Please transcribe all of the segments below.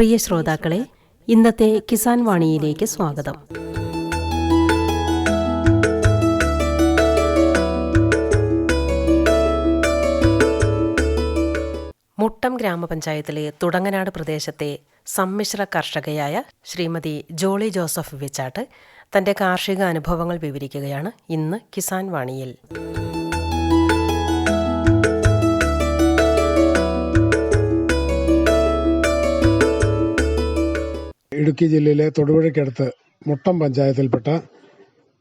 പ്രിയ ശ്രോതാക്കളെ ഇന്നത്തെ കിസാൻ വാണിയിലേക്ക് സ്വാഗതം. മുട്ടം ഗ്രാമപഞ്ചായത്തിലെ തുടങ്ങനാട് പ്രദേശത്തെ സമ്മിശ്ര കർഷകയായ ശ്രീമതി ജോളി ജോസഫ് വെച്ചാട്ട് തന്റെ കാർഷിക അനുഭവങ്ങൾ വിവരിക്കുകയാണ് ഇന്ന് കിസാൻ വാണിയിൽ. ഇടുക്കി ജില്ലയിലെ തൊടുപുഴയ്ക്കടുത്ത് മുട്ടം പഞ്ചായത്തിൽപ്പെട്ട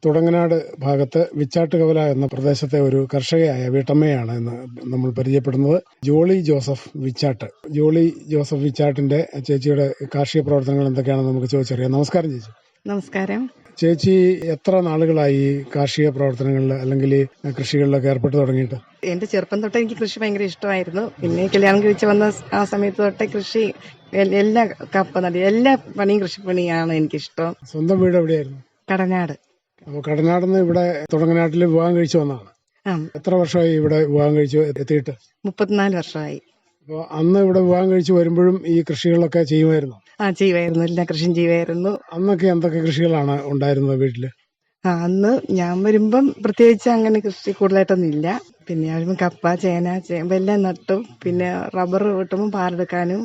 തുടങ്ങനാട് ഭാഗത്ത് വിച്ചാട്ടുകവല എന്ന പ്രദേശത്തെ ഒരു കർഷകയായ വീട്ടമ്മയാണ് എന്ന് നമ്മൾ പരിചയപ്പെടുന്നത്. ജോളി ജോസഫ് വിച്ചാട്ട്. ജോളി ജോസഫ് വിച്ചാട്ടിന്റെ ചേച്ചിയുടെ കാർഷിക പ്രവർത്തനങ്ങൾ എന്തൊക്കെയാണെന്ന് നമുക്ക് ചോദിച്ചറിയാം. നമസ്കാരം ചേച്ചി. നമസ്കാരം. ചേച്ചി എത്ര നാളുകളായി കാർഷിക പ്രവർത്തനങ്ങളിൽ അല്ലെങ്കിൽ കൃഷികളിലൊക്കെ ഏർപ്പെട്ടു തുടങ്ങിയിട്ട്? എന്റെ ചെറുപ്പം തൊട്ടേ എനിക്ക് കൃഷി ഭയങ്കര ഇഷ്ടമായിരുന്നു. പിന്നെ കല്യാണം കഴിച്ച് വന്ന ആ സമയത്ത് തൊട്ടേ കൃഷി എല്ലാ കപ്പ നടി എല്ലാ പണിയും കൃഷിപ്പണിയാണ് എനിക്കിഷ്ടം. സ്വന്തം വീട് എവിടെയായിരുന്നു? കടനാട്. അപ്പോൾ കടനാട് ഇവിടെ തുടങ്ങനാട്ടിൽ വിവാഹം കഴിച്ചു വന്നതാണ്. എത്ര വർഷമായി ഇവിടെ വിവാഹം കഴിച്ചു എത്തിയിട്ട്? മുപ്പത്തിനാല് വർഷമായി. അപ്പോൾ അന്ന് ഇവിടെ വിവാഹം കഴിച്ച് വരുമ്പോഴും ഈ കൃഷികളൊക്കെ ചെയ്യുമായിരുന്നു? ആ ചെയ്യുമായിരുന്നു. എല്ലാ കൃഷിയും ചെയ്യുമായിരുന്നു. അന്നൊക്കെ എന്തൊക്കെ കൃഷികളാണ് ഉണ്ടായിരുന്നത് വീട്ടിൽ? ആ അന്ന് ഞാൻ വരുമ്പം പ്രത്യേകിച്ച് അങ്ങനെ കൃഷി കൂടുതലായിട്ടൊന്നും ഇല്ല. പിന്നെ വരുമ്പം കപ്പ ചേന ചേമ്പ് എല്ലാം നട്ടു. പിന്നെ റബ്ബർ വെട്ടുമ്പോൾ പാലെടുക്കാനും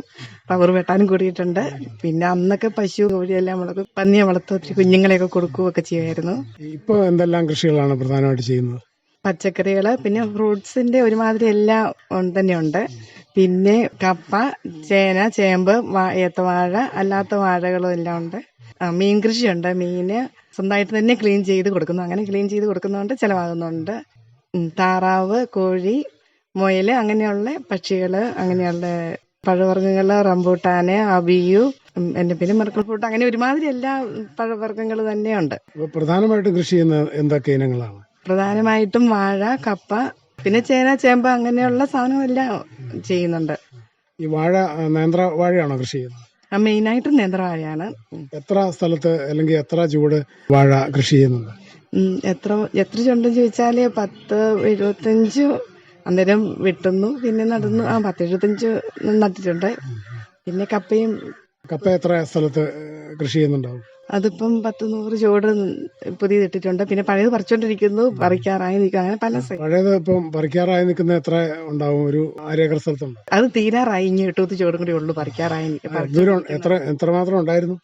റബ്ബർ വെട്ടാനും കൂടിയിട്ടുണ്ട്. പിന്നെ അന്നൊക്കെ പശു കോഴിയെല്ലാം വളർത്തും പന്നിയെ വളർത്തും ഒത്തിരി കുഞ്ഞുങ്ങളെയൊക്കെ കൊടുക്കുകയൊക്കെ ചെയ്യുമായിരുന്നു. ഇപ്പൊ എന്തെല്ലാം കൃഷികളാണ് പ്രധാനമായിട്ട് ചെയ്യുന്നത്? പച്ചക്കറികൾ പിന്നെ ഫ്രൂട്ട്സിന്റെ ഒരുമാതിരി എല്ലാം തന്നെയുണ്ട്. പിന്നെ കപ്പ ചേന ചേമ്പ് ഏത്തവാഴ അല്ലാത്ത വാഴകളും എല്ലാം ഉണ്ട്. മീൻ കൃഷിയുണ്ട്. മീന് സ്വന്തമായിട്ട് തന്നെ ക്ലീൻ ചെയ്ത് കൊടുക്കുന്നു. അങ്ങനെ ക്ലീൻ ചെയ്ത് കൊടുക്കുന്നതുകൊണ്ട് ചിലവാകുന്നുണ്ട്. താറാവ് കോഴി മുയൽ അങ്ങനെയുള്ള പക്ഷികൾ അങ്ങനെയുള്ള പഴവർഗങ്ങൾ റംബൂട്ടാന് അബിയു എന്റെ പിന്നെ മെർക്കിൾ ഫ്രൂട്ട് അങ്ങനെ ഒരുമാതിരി എല്ലാ പഴവർഗങ്ങൾ തന്നെയുണ്ട്. പ്രധാനമായിട്ടും കൃഷി ചെയ്യുന്ന എന്തൊക്കെ ഇനങ്ങളാണ്? പ്രധാനമായിട്ടും വാഴ കപ്പ പിന്നെ ചേന ചേമ്പ് അങ്ങനെയുള്ള സാധനങ്ങളെല്ലാം ചെയ്യുന്നുണ്ട്. ഈ വാഴ നേന്ത്ര വാഴയാണോ കൃഷി ചെയ്യുന്നത്? ആ, ആയിട്ട് നേന്ത്രവാഴയാണ് വാഴയാണ്. എത്ര സ്ഥലത്ത് അല്ലെങ്കിൽ എത്ര ചൂട് വാഴ കൃഷി ചെയ്യുന്നുണ്ട്? എത്ര എത്ര ചുണ്ടെന്ന് ചോദിച്ചാൽ പത്ത് എഴുപത്തഞ്ച് അന്നേരം വിട്ടുന്നു. പിന്നെ നടന്നു. ആ പത്ത് എഴുപത്തഞ്ച് നട്ടിട്ടുണ്ട്. പിന്നെ കപ്പയും കപ്പ എത്ര സ്ഥലത്ത് കൃഷി ചെയ്യുന്നുണ്ടാവും? അതിപ്പം പത്ത് നൂറ് ചുവട് പുതിയത് ഇട്ടിട്ടുണ്ട് പിന്നെ പഴയത് പറിച്ചോണ്ടിരിക്കുന്നു പറിക്കാറായി നിൽക്കുക. അങ്ങനെ പല പഴയത് ഇപ്പം പറിക്കാറായി നിൽക്കുന്ന എത്ര ഉണ്ടാവും? ഒരു അരേക്കർ സ്ഥലത്തുണ്ട് അത് തീരാറായി. ഇനി എട്ടൂത്ത് ചുവടും കൂടി ഉള്ളു പറിക്കാറായി ദൂരം എത്ര മാത്രം ഉണ്ടായിരുന്നു?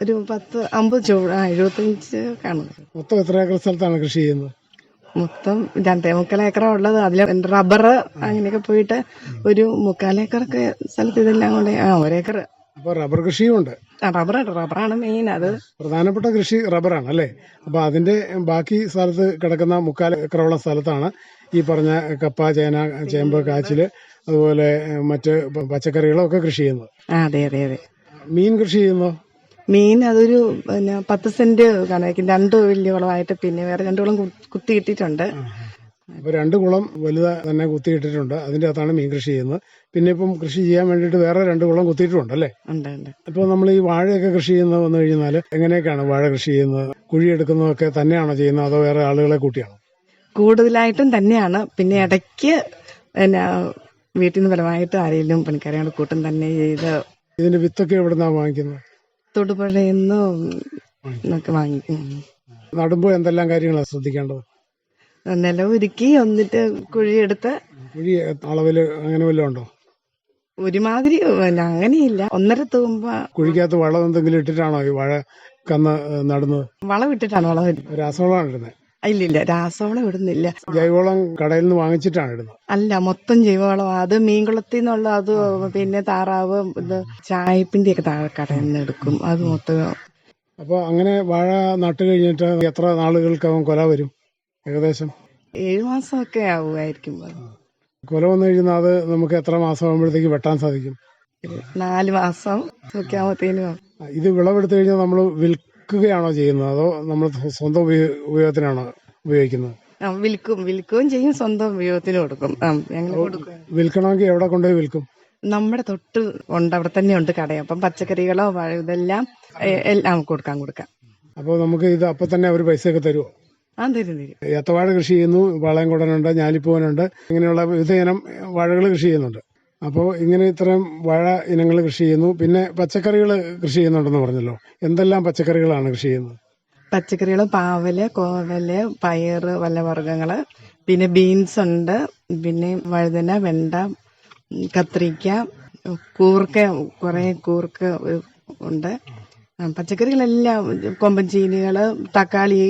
ഒരു പത്ത് അമ്പത് ചുവട് എഴുപത്തഞ്ച് കാണും മൊത്തം എത്ര ഏക്കർ സ്ഥലത്താണ് കൃഷി ചെയ്യുന്നത്? മൊത്തം രണ്ടേ മുക്കാൽ ഏക്കറ ഉള്ളത്. അതിൽ റബ്ബർ അങ്ങനെയൊക്കെ പോയിട്ട് ഒരു മുക്കാൽ ഏക്കറൊക്കെ സ്ഥലത്ത് ഇതെല്ലാം കൊണ്ട് ആ ഒരേക്കർ അപ്പോൾ റബ്ബർ കൃഷിയും ഉണ്ട് റബ്ബർ റബ്ബറാണ് മെയിൻ അത്. പ്രധാനപ്പെട്ട കൃഷി റബ്ബറാണ് അല്ലേ? അപ്പൊ അതിന്റെ ബാക്കി സ്ഥലത്ത് കിടക്കുന്ന മുക്കാൽ ഏക്കറോളം സ്ഥലത്താണ് ഈ പറഞ്ഞ കപ്പ ചേന ചേമ്പ് കാച്ചിൽ അതുപോലെ മറ്റ് പച്ചക്കറികളൊക്കെ കൃഷി ചെയ്യുന്നത്. അതെ അതെ അതെ. മീൻ കൃഷി ചെയ്യുന്നു? മീൻ അതൊരു പിന്നെ പത്ത് സെന്റ് കണക്കിന് രണ്ട് വലിയ കുളമായിട്ട് പിന്നെ വേറെ രണ്ടു കുളം കുത്തിയിട്ടിട്ടുണ്ട്. കുത്തി ഇട്ടിട്ടുണ്ട് അപ്പൊ രണ്ട് കുളം വലുത് തന്നെ കുത്തിയിട്ടിട്ടുണ്ട്. അതിന്റെ അകത്താണ് മീൻ കൃഷി ചെയ്യുന്നത്. പിന്നെ ഇപ്പം കൃഷി ചെയ്യാൻ വേണ്ടിയിട്ട് വേറെ രണ്ട് കുളം കുത്തിയിട്ടുണ്ട് അല്ലേ ഇപ്പോൾ നമ്മൾ ഈ വാഴയൊക്കെ കൃഷി ചെയ്യുന്നത് വന്നു കഴിഞ്ഞാൽ എങ്ങനെയൊക്കെയാണ് വാഴ കൃഷി ചെയ്യുന്നത്? കുഴിയെടുക്കുന്നതൊക്കെ തന്നെയാണോ ചെയ്യുന്നത് അതോ വേറെ ആളുകളെ കൂട്ടിയാണോ? കൂടുതലായിട്ടും തന്നെയാണ്. പിന്നെ ഇടയ്ക്ക് പിന്നെ വീട്ടിൽ നിന്ന് ഫലമായിട്ട് ആരെങ്കിലും പണിക്കാരെ കൂട്ടം തന്നെ ചെയ്ത് ഇതിന്റെ വിത്തൊക്കെ എവിടുന്നാണ് വാങ്ങിക്കുന്നത്? തൊടുപുഴയെന്നും ഒക്കെ വാങ്ങിക്കും നടുമ്പോൾ എന്തെല്ലാം കാര്യങ്ങളാണ് ശ്രദ്ധിക്കേണ്ടത്? നിലമൊരുക്കി എന്നിട്ട് കുഴിയെടുത്ത് കുഴി അളവിൽ അങ്ങനെ വല്ലതും ഉണ്ടോ? ഒരുമാതിരി പിന്നെ അങ്ങനെയില്ല. ഒന്നര തൂമ്പ കുഴിക്കകത്ത് വളം എന്തെങ്കിലും ഇട്ടിട്ടാണോ ഈ വാഴ കന്ന് നടുന്നത്? വളം ഇട്ടിട്ടാണ് വളം ഇടുന്നത്. രാസവളമാണ് ഇടുന്നത്? ഇല്ലില്ല രാസവളം ഇടുന്നില്ല. ജൈവവളം കടയിൽ നിന്ന് വാങ്ങിച്ചിട്ടാണ് ഇടുന്നത്. അല്ല മൊത്തം ജൈവവളം. അത് മീൻകുളത്തിൽ നിന്നുള്ള അത് പിന്നെ താറാവ് ഇത് ചായപ്പിന്റെ ഒക്കെ താഴെ കടയിൽ നിന്ന് എടുക്കും. അത് മൊത്തം അപ്പോൾ അങ്ങനെ വാഴ നട്ട് കഴിഞ്ഞിട്ട് എത്ര നാളുകൾക്കകം കൊല വരും? ഏകദേശം? ഏഴു മാസമൊക്കെ ആവുമായിരിക്കും. കൊല വന്നു കഴിഞ്ഞാൽ അത് നമുക്ക് എത്ര മാസം ആകുമ്പോഴത്തേക്ക് വെട്ടാൻ സാധിക്കും? നാല് മാസം ഒക്കെ ആകുമ്പത്തേനും ഇത് വിളവെടുത്തു കഴിഞ്ഞാൽ നമ്മൾ വിൽക്കുകയാണോ ചെയ്യുന്നത്? അതോ നമ്മൾ സ്വന്തം ഉപയോ- ഉപയോഗത്തിനാണോ ഉപയോഗിക്കുന്നത്? വിൽക്കും. വിൽക്കുകയും ചെയ്യും. സ്വന്തം ഉപയോഗത്തിന് കൊടുക്കും. ഞങ്ങൾ കൊടുക്കും. വിൽക്കണമെങ്കിൽ എവിടെ കൊണ്ടുപോയി വിൽക്കും? നമ്മുടെ തൊട്ട് ഉണ്ട്. അവിടെ തന്നെ ഉണ്ട് കട. അപ്പം പച്ചക്കറികളോ ഇതെല്ലാം എല്ലാം കൊടുക്കാം കൊടുക്കാം. അപ്പോൾ നമുക്ക് ഇത് അപ്പം തന്നെ അവർ പൈസയൊക്കെ തരുമോ ആ തരും തരും ഏത്തവാഴ കൃഷി ചെയ്യുന്നു വളയംകുടനുണ്ട് ഞാലിപ്പൂവനുണ്ട് ഇങ്ങനെയുള്ള വിവിധ ഇനം വാഴകൾ കൃഷി ചെയ്യുന്നുണ്ട്. അപ്പോൾ ഇങ്ങനെ ഇത്തരം വാഴ ഇനങ്ങൾ കൃഷി ചെയ്യുന്നു. പിന്നെ പച്ചക്കറികൾ കൃഷി ചെയ്യുന്നുണ്ടെന്ന് പറഞ്ഞല്ലോ. എന്തെല്ലാം പച്ചക്കറികളാണ് കൃഷി ചെയ്യുന്നത്? പച്ചക്കറികൾ പാവൽ കോവൽ പയറ് വല്ലവർഗങ്ങൾ പിന്നെ ബീൻസ് ഉണ്ട്. പിന്നെ വഴുതന വെണ്ട കത്രിക്ക കൂർക്ക കുറെ കൂർക്ക ഉണ്ട്. പച്ചക്കറികളെല്ലാം കൊമ്പൻ ചീനികൾ തക്കാളി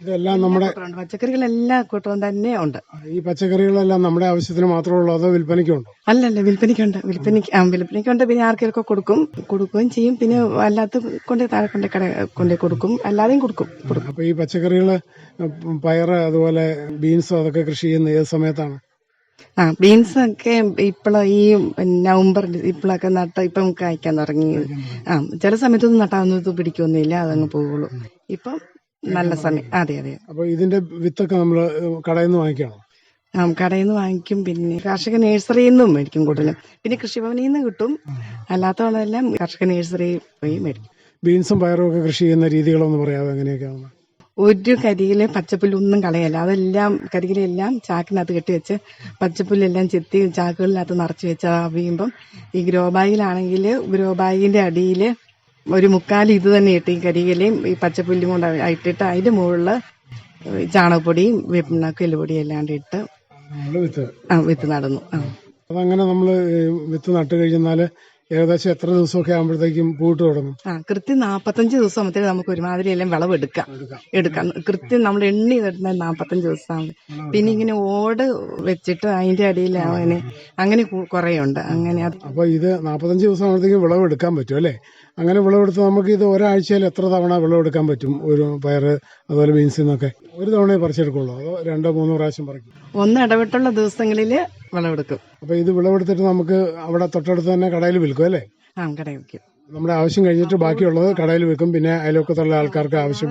ഇതെല്ലാം നമ്മുടെ. പച്ചക്കറികളെല്ലാം കൂട്ടവും തന്നെ ഉണ്ട്. ഈ പച്ചക്കറികളെല്ലാം നമ്മുടെ ആവശ്യത്തിന് മാത്രമേ ഉള്ളൂ അതോ വിൽപ്പനയ്ക്കുണ്ടോ? അല്ലല്ല വിൽപ്പനയ്ക്കുണ്ട്. വിൽപ്പനയ്ക്ക് വിൽപ്പനയ്ക്കുണ്ട്. പിന്നെ ആർക്കെങ്കിലും കൊടുക്കും കൊടുക്കുകയും ചെയ്യും. പിന്നെ അല്ലാത്ത കൊണ്ട് താഴെ കൊണ്ട് കട കൊണ്ടേ കൊടുക്കും. അല്ലാതെയും കൊടുക്കും അപ്പൊ ഈ പച്ചക്കറികൾ പയർ അതുപോലെ ബീൻസ് അതൊക്കെ കൃഷി ചെയ്യുന്ന ഏത് സമയത്താണ്? ആ ബീൻസ് ഒക്കെ ഇപ്പോഴ ഈ നവംബർ ഇപ്പോഴൊക്കെ നട്ട ഇപ്പം കായ്ക്കാൻ തുടങ്ങി. ആ ചില സമയത്തൊന്നും നട്ടാവുന്നത് പിടിക്കൊന്നുമില്ല. അതങ്ങ് പോവുള്ളൂ. ഇപ്പം നല്ല സമയം. അതെ അതെ. അപ്പൊ ഇതിന്റെ വിത്തൊക്കെ നമ്മൾ കടയിൽ നിന്ന് വാങ്ങിക്കണം? ആ കടയിൽ നിന്ന് വാങ്ങിക്കും. പിന്നെ കാർഷിക നഴ്സറിയിൽ നിന്നും മേടിക്കും കൂടുതലും. പിന്നെ കൃഷിഭവനിൽ നിന്ന് കിട്ടും. അല്ലാത്തവളെല്ലാം കാർഷിക നഴ്സറിയിൽ പോയി മേടിക്കും. ബീൻസും പയറും ഒക്കെ കൃഷി ചെയ്യുന്ന രീതികളൊന്നും പറയാതെ എങ്ങനെയൊക്കെയാണ് ഒരു കരിയിലെ പച്ചപ്പുല്ലൊന്നും കളയല്ല. അതെല്ലാം കരിയിലെല്ലാം ചാക്കിനകത്ത് കെട്ടിവെച്ച് പച്ചപ്പുല്ലെല്ലാം ചെത്തി ചാക്കുകളിനകത്ത് നിറച്ച് വെച്ച് അവിയുമ്പം ഈ ഗ്രോ ബാഗിലാണെങ്കിൽ ഗ്രോ ബാഗിന്റെ അടിയിൽ ഒരു മുക്കാൽ ഇത് തന്നെ ഇട്ട് ഈ കരിയിലയും ഈ പച്ചപ്പുല്ലും കൊണ്ട് ഇട്ടിട്ട് അതിന്റെ മുകളിൽ ചാണകപ്പൊടിയും വേപ്പിണ്ണാക്കും എല്ലുപൊടിയും എല്ലാം ഇട്ട് വിത്ത്. ആ വിത്ത് നടന്നു. ആ. അതങ്ങനെ നമ്മൾ വിത്ത് നട്ട് കഴിഞ്ഞാൽ ഏകദേശം എത്ര ദിവസമൊക്കെ ആകുമ്പോഴത്തേക്കും പൂട്ട് തുടങ്ങും? ആ കൃത്യം നാപ്പത്തഞ്ച് ദിവസം ആകുമ്പോഴത്തേക്ക് നമുക്ക് ഒരുമാതിരി എല്ലാം വിളവ് എടുക്കാം. എടുക്കാം. കൃത്യം നമ്മൾ എണ്ണി വരുന്ന നാപ്പത്തഞ്ച് ദിവസമാണ് പിന്നെ ഇങ്ങനെ ഓട് വെച്ചിട്ട് അതിന്റെ അടിയിൽ അങ്ങനെ അങ്ങനെ കുറേ ഉണ്ട് അങ്ങനെ അപ്പൊ ഇത് നാപ്പത്തഞ്ച് ദിവസം ആകുമ്പോഴത്തേക്കും വിളവെടുക്കാൻ പറ്റും അല്ലേ? അങ്ങനെ വിളവെടുത്ത് നമുക്ക് ഇത് ഒരാഴ്ചയിൽ എത്ര തവണ വിളവെടുക്കാൻ പറ്റും? ഒരു പയർ അതുപോലെ ബീൻസിൽ നിന്നൊക്കെ ഒരു തവണയെ പറിച്ചെടുക്കുള്ളൂ അതോ രണ്ടോ മൂന്നോ പ്രാവശ്യം പറിക്കും? ഒന്ന് ഇടവിട്ടുള്ള ദിവസങ്ങളിൽ വിളവെടുക്കും. അപ്പോൾ ഇത് വിളവെടുത്തിട്ട് നമുക്ക് അവിടെ തൊട്ടടുത്ത് തന്നെ കടയിൽ വിൽക്കും അല്ലേ? ആ കടയിൽ വിൽക്കും. നമ്മുടെ ആവശ്യം കഴിഞ്ഞിട്ട് ബാക്കിയുള്ളത് കടയിൽ വിൽക്കും. പിന്നെ അയൽവക്കത്തുള്ള ആൾക്കാർക്ക് ആവശ്യം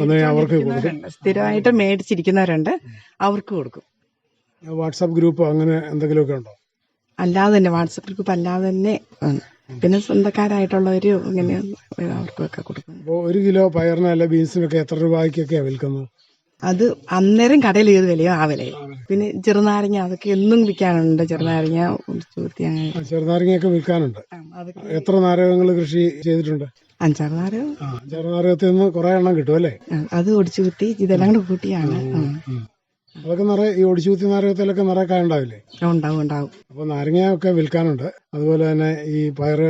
വന്നു അവർക്ക് കൊടുക്കും. സ്ഥിരമായിട്ട് മേടിച്ചിരിക്കുന്നവരുണ്ട്. അവർക്ക് കൊടുക്കും. വാട്സാപ്പ് ഗ്രൂപ്പ് അങ്ങനെ എന്തെങ്കിലുമൊക്കെ ഉണ്ടോ? അല്ലാതെ തന്നെ വാട്സപ്പ് ഗ്രൂപ്പ് അല്ലാതെ തന്നെ. പിന്നെ സ്വന്തക്കാരായിട്ടുള്ളവര് ഇങ്ങനെ അവർക്കൊക്കെ കൊടുക്കും അപ്പോൾ ഒരു കിലോ പയറിന് അല്ല ബീൻസിനൊക്കെ എത്ര രൂപയ്ക്കൊക്കെയാണ് വിൽക്കുന്നത്? അത് അന്നേരം കടയിൽ ഏത് വിലയോ ആ വിലയോ. പിന്നെ ചെറുനാരങ്ങ അതൊക്കെ എന്നും വിൽക്കാനുണ്ട്. ചെറുനാരങ്ങ ചൂത്തി അങ്ങനെ. ആ, ചെറുനാരങ്ങയൊക്കെ വിൽക്കാനുണ്ട്. അതൊക്കെ എത്ര നാരകങ്ങൾ കൃഷി ചെയ്തിട്ടുണ്ട്? അഞ്ചാറ് നാരകം. ആ ചെറുനാരകത്തിൽ നിന്ന് കുറെ എണ്ണം കിട്ടും അല്ലേ? അത് ഒടിച്ചു കുത്തി ഇതെല്ലാം കൂടെ കൂട്ടിയാണ്. അതൊക്കെ നിറയെ ഈ ഒടിച്ചുകുത്തി നാരകത്തിലൊക്കെ നിറയെ കായുണ്ടാവില്ലേ? ഉണ്ടാവും ഉണ്ടാവും. അപ്പോൾ നാരങ്ങയൊക്കെ വിൽക്കാനുണ്ട്. അതുപോലെ തന്നെ ഈ പയർ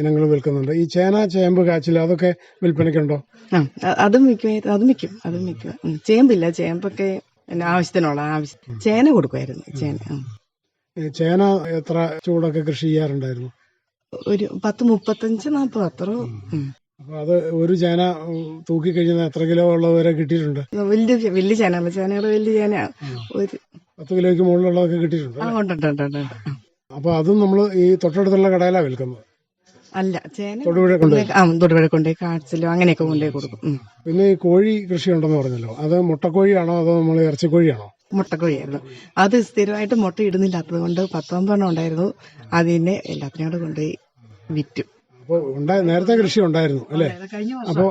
ഇനങ്ങൾ വിൽക്കുന്നുണ്ട്. ഈ ചേന ചേമ്പ് കാച്ചിൽ അതൊക്കെ വിൽപ്പനയ്ക്കുണ്ടോ? ആ അതും വിൽക്കും അതും വിൽക്കും അതും വിൽക്കും. ചേമ്പില്ല ചേമ്പൊക്കെ ആവശ്യത്തിനുള്ള ആവശ്യം. ചേന കൊടുക്കുമായിരുന്നു ചേന ചേന എത്ര ചൂടൊക്കെ കൃഷി ചെയ്യാറുണ്ടായിരുന്നു? ഒരു പത്ത് മുപ്പത്തഞ്ച് നാൽപ്പത് അത്ര. അപ്പോൾ അത് ഒരു ചേന തൂക്കി കഴിഞ്ഞാൽ എത്ര കിലോ ഉള്ളവരെ കിട്ടിയിട്ടുണ്ട്? വലിയ വലിയ ചേനയുള്ള ചേനകൾ വലിയ ചേന. ഒരു പത്ത് കിലോയ്ക്ക് മുകളിലുള്ളതൊക്കെ കിട്ടിയിട്ടുണ്ട് ആ. അപ്പോൾ അതും നമ്മൾ ഈ തൊട്ടടുത്തുള്ള കടയിലാ വിൽക്കുന്നത്? അല്ല ചേന തൊടുപുഴ കൊണ്ടുപോയി. ആ തൊടുപുഴ കൊണ്ടുപോയി കാച്ചിലോ അങ്ങനെയൊക്കെ കൊണ്ടുപോയി കൊടുക്കും. ഉം. പിന്നെ ഈ കോഴി കൃഷി ഉണ്ടെന്ന് പറഞ്ഞല്ലോ അത് മുട്ടക്കോഴിയാണോ അതോ നമ്മൾ ഇറച്ചിക്കോഴിയാണോ? മുട്ടക്കോഴിയായിരുന്നു. അത് സ്ഥിരമായിട്ട് മുട്ട ഇടുന്നില്ലാത്തത് കൊണ്ട് പത്തൊമ്പതെണ്ണം ഉണ്ടായിരുന്നു. അതിനെ എല്ലാത്തിനും കൂടെ കൊണ്ടുപോയി വിറ്റു. അപ്പോൾ ഉണ്ടായ നേരത്തെ കൃഷി ഉണ്ടായിരുന്നു അല്ലേ? അപ്പോൾ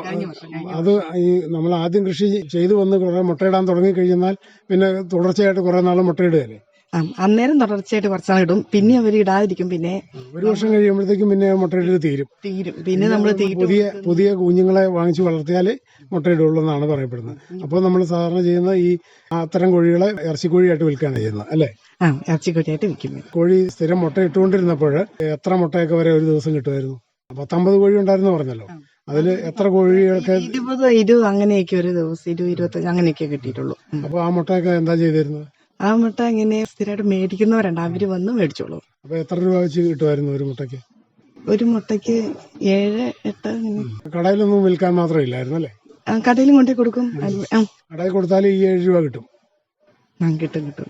അത് ഈ നമ്മൾ ആദ്യം കൃഷി ചെയ്തു വന്ന് കുറെ മുട്ടയിടാൻ തുടങ്ങി കഴിഞ്ഞാൽ പിന്നെ തുടർച്ചയായിട്ട് കുറെ നാൾ മുട്ടയിടുകയല്ലേ? അന്നേരം തുടർച്ചയായിട്ട് കുറച്ചാൾ ഇടും. പിന്നെ അവർ ഇടാതിരിക്കും പിന്നെ ഒരു വർഷം കഴിയുമ്പോഴത്തേക്കും പിന്നെ മുട്ടയിടൽ തീരും. തീരും. പിന്നെ നമ്മൾ പുതിയ പുതിയ കുഞ്ഞുങ്ങളെ വാങ്ങിച്ചു വളർത്തിയാൽ മുട്ടയിടുള്ളൂ എന്നാണ് പറയപ്പെടുന്നത്. അപ്പോൾ നമ്മൾ സാധാരണ ചെയ്യുന്ന ഈ അത്തരം കോഴികളെ ഇറച്ചിക്കോഴിയായിട്ട് വിൽക്കുകയാണ് ചെയ്യുന്നത് അല്ലേ? ആ ഇറച്ചിക്കോഴിയായിട്ട് വിൽക്കും. കോഴി സ്ഥിരം മുട്ട ഇട്ടുകൊണ്ടിരുന്നപ്പോൾ എത്ര മുട്ടയൊക്കെ വരെ ഒരു ദിവസം കിട്ടുമായിരുന്നു? പത്തമ്പത് കോഴി ഉണ്ടായിരുന്നു പറഞ്ഞല്ലോ? അതിൽ എത്ര കോഴിയൊക്കെ ഇരുപത് ഇരുപത് അങ്ങനെയൊക്കെ ഒരു ദിവസം ഇരുപത് ഇരുപത്തഞ്ച് അങ്ങനെയൊക്കെ കിട്ടിയിട്ടുള്ളൂ. അപ്പൊ ആ മുട്ടയൊക്കെ എന്താ ചെയ്തിരുന്നത്? ആ മുട്ട ഇങ്ങനെ സ്ഥിരമായിട്ട് മേടിക്കുന്നവരുണ്ട്. അവർ വന്ന് മേടിച്ചോളൂ. അപ്പൊ എത്ര രൂപ വെച്ച് കിട്ടുമായിരുന്നു ഒരു മുട്ടയ്ക്ക്? ഒരു മുട്ടയ്ക്ക് ഏഴ് എട്ട്. കടയിലൊന്നും വിൽക്കാൻ മാത്രം ഇല്ലായിരുന്നു അല്ലേ? കടയിലും കൊണ്ടേ കൊടുക്കും. കടയിൽ കൊടുത്താൽ ഈ ഏഴ് രൂപ കിട്ടും. കിട്ടും കിട്ടും.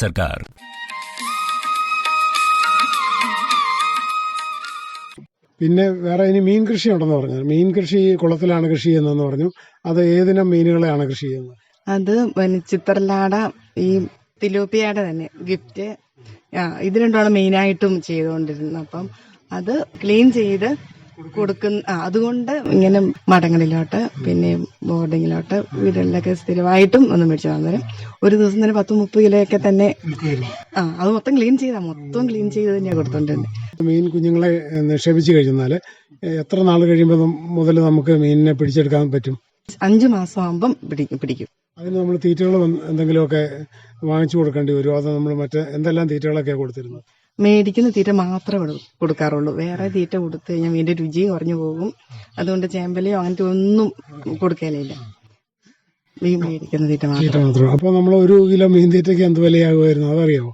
सरकार പിന്നെ വേറെ ഇനി മീൻ കൃഷി ഉണ്ടെന്ന് പറഞ്ഞു മീൻ കൃഷി കുളത്തിലാണ് കൃഷി ചെയ്യുന്നതെന്ന് പറഞ്ഞു അത് ഏതിനം മീനുകളെയാണ് കൃഷി ചെയ്യുന്നത് അത് പിന്നെ ചിത്രലാട ഈ തിലോപ്പിയയുടെ തന്നെ ഗിഫ്റ്റ് ആ ഇത് രണ്ടുമാണ് മെയിനായിട്ടും ചെയ്തുകൊണ്ടിരുന്നത് അപ്പം അത് ക്ലീൻ ചെയ്ത് കൊടുക്കുന്ന അതുകൊണ്ട് ഇങ്ങനെ മഠങ്ങളിലോട്ട് പിന്നെ ബോർഡിങ്ങിലോട്ട് വീടുകളിലൊക്കെ സ്ഥിരമായിട്ടും ഒന്ന് മേടിച്ചു വന്നേരം ഒരു ദിവസം തന്നെ പത്ത് മുപ്പത് കിലോയൊക്കെ തന്നെ ആ അത് മൊത്തം ക്ലീൻ ചെയ്താ മൊത്തം ക്ലീൻ ചെയ്ത് തന്നെയാണ് കൊടുത്തോണ്ടിരുന്നത് മീൻ കുഞ്ഞുങ്ങളെ നിക്ഷേപിച്ചു കഴിഞ്ഞാൽ എത്ര നാൾ കഴിയുമ്പോൾ മുതൽ നമുക്ക് മീനിനെ പിടിച്ചെടുക്കാൻ പറ്റും? അഞ്ചു മാസം ആകുമ്പം പിടിക്കും പിടിക്കും. അതിന് നമ്മൾ തീറ്റകൾ എന്തെങ്കിലുമൊക്കെ വാങ്ങിച്ചു കൊടുക്കേണ്ടി വരുമോ അത് നമ്മൾ മറ്റേ എന്തെല്ലാം തീറ്റകളൊക്കെ കൊടുത്തിരുന്നത്? മേടിക്കുന്ന തീറ്റ മാത്രമേ കൊടുക്കാറുള്ളൂ. വേറെ തീറ്റ കൊടുത്തു കഴിഞ്ഞാൽ മീന്റെ രുചി കുറഞ്ഞു പോകും. അതുകൊണ്ട് ചേമ്പലയോ അങ്ങനത്തെ ഒന്നും കൊടുക്കലില്ല. മീൻ മേടിക്കുന്ന തീറ്റ മാത്രം. അപ്പൊ അപ്പോൾ നമ്മൾ ഒരു കിലോ മീൻ തീറ്റയ്ക്ക് എന്ത് വിലയാകുമായിരുന്നു? അതറിയാമോ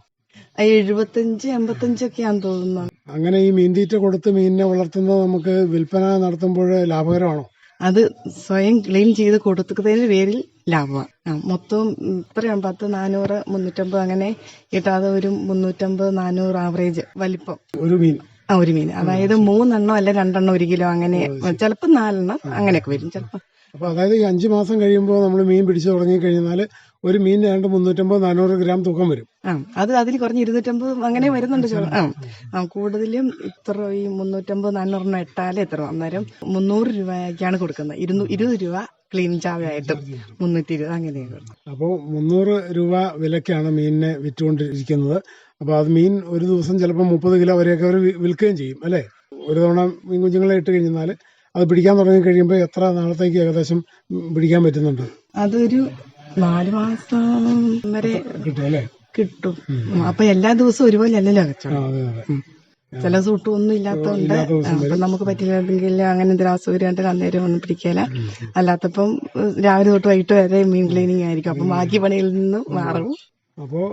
എഴുപത്തഞ്ച് എഴുപത്തഞ്ച് എൺപത്തഞ്ചൊക്കെയാന്ന് തോന്നുന്നു. അങ്ങനെ ഈ മീൻ തീറ്റ കൊടുത്ത് മീനിനെ വളർത്തുന്നത് നമുക്ക് വിൽപ്പന നടത്തുമ്പോൾ ലാഭകരമാണോ? അത് സ്വയം ക്ലീൻ ചെയ്ത് കൊടുത്തതിന്റെ പേരിൽ ലാഭമാണ് മൊത്തം ഇത്രയാണ് പത്ത് നാനൂറ് മുന്നൂറ്റമ്പത് അങ്ങനെ കിട്ടാതെ ഒരു മുന്നൂറ്റമ്പത് നാനൂറ് ആവറേജ് വലിപ്പം. ഒരു മീൻ. ആ ഒരു മീൻ. അതായത് മൂന്നെണ്ണം അല്ല രണ്ടെണ്ണം ഒരു കിലോ അങ്ങനെ ചിലപ്പോൾ നാലെണ്ണം അങ്ങനെയൊക്കെ വരും. ചിലപ്പോൾ അപ്പൊ അതായത് ഈ അഞ്ചു മാസം കഴിയുമ്പോൾ നമ്മൾ മീൻ പിടിച്ചു തുടങ്ങി കഴിഞ്ഞാൽ ഒരു മീൻ രണ്ട് മുന്നൂറ്റമ്പത് നാനൂറ് ഗ്രാം തൂക്കം വരും. ആ അത് അതിൽ കുറഞ്ഞ് ഇരുന്നൂറ്റമ്പത് അങ്ങനെ വരുന്നുണ്ട് ആ കൂടുതലും ഇത്ര ഈ മുന്നൂറ്റമ്പത് നാനൂറെണ്ണം ഇട്ടാലേ എത്ര അന്നേരം മുന്നൂറ് രൂപയ്ക്കാണ് കൊടുക്കുന്നത്. ഇരുന്നൂ ഇരുപത് രൂപ ക്ലീൻ ചാവയായിട്ട് മുന്നൂറ്റി ഇരുപത് അങ്ങനെയാണ്. അപ്പോൾ മുന്നൂറ് രൂപ വിലക്കാണ് മീനിനെ വിറ്റുകൊണ്ടിരിക്കുന്നത്. അപ്പോൾ അത് മീൻ ഒരു ദിവസം ചിലപ്പോൾ മുപ്പത് കിലോ വരെയൊക്കെ അവർ വിൽക്കുകയും ചെയ്യും അല്ലേ? ഒരു തവണ മീൻ കുഞ്ഞുങ്ങളെ ഇട്ട് കഴിഞ്ഞാൽ അത് പിടിക്കാൻ തുടങ്ങി കഴിയുമ്പോൾ എത്ര നാളത്തേക്ക് ഏകദേശം പിടിക്കാൻ പറ്റുന്നുണ്ട്? അതൊരു നാല് മാസം വരെ കിട്ടും അല്ലേ? കിട്ടും. അപ്പൊ എല്ലാ ദിവസവും ഒരുപോലെ അല്ലല്ലോ കച്ചവടം അതെ. ചില സൂട്ടും ഒന്നും ഇല്ലാത്തതുകൊണ്ട് അപ്പം നമുക്ക് പറ്റില്ലെങ്കിൽ അങ്ങനെ എന്തെങ്കിലും ഉണ്ടെങ്കിൽ അന്നേരം ഒന്നും പിടിക്കില്ല അല്ലാത്തപ്പം രാവിലെ തൊട്ട് വൈകിട്ട് വരെ മീൻ ക്ലീനിങ് ആയിരിക്കും. അപ്പം ബാക്കി പണിയിൽ നിന്ന് മാറും. അപ്പോൾ